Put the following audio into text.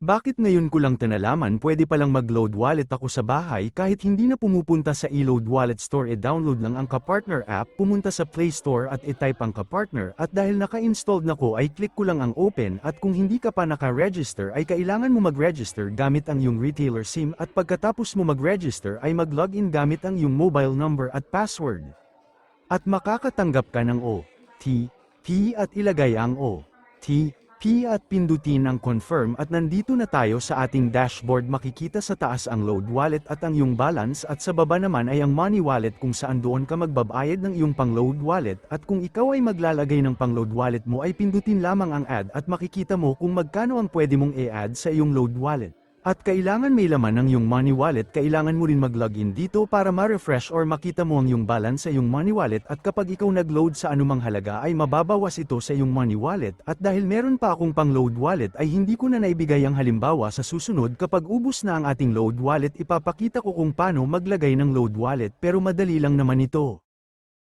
Bakit ngayon ko lang tinalaman pwede palang mag-load wallet ako sa bahay kahit hindi na pumupunta sa e-load wallet store e-download lang ang Kapartner app, pumunta sa Play Store at e-type ang Kapartner at dahil naka-installed na ko ay click ko lang ang open at kung hindi ka pa naka-register ay kailangan mo mag-register gamit ang iyong retailer SIM at pagkatapos mo mag-register ay mag-login gamit ang iyong mobile number at password. At makakatanggap ka ng O, T, P at ilagay ang O, T, P at pindutin ang confirm at nandito na tayo sa ating dashboard makikita sa taas ang load wallet at ang iyong balance at sa baba naman ay ang money wallet kung saan doon ka magbabayad ng iyong pang load wallet at kung ikaw ay maglalagay ng pang load wallet mo ay pindutin lamang ang add at makikita mo kung magkano ang pwede mong i-add sa iyong load wallet. At kailangan may laman ang iyong money wallet kailangan mo rin mag-login dito para ma-refresh or makita mo ang iyong balance sa iyong money wallet. At kapag ikaw nag-load sa anumang halaga ay mababawas ito sa iyong money wallet. At dahil meron pa akong pang load wallet ay hindi ko na naibigay ang halimbawa sa susunod. Kapag ubos na ang ating load wallet ipapakita ko kung paano maglagay ng load wallet. Pero madali lang naman ito.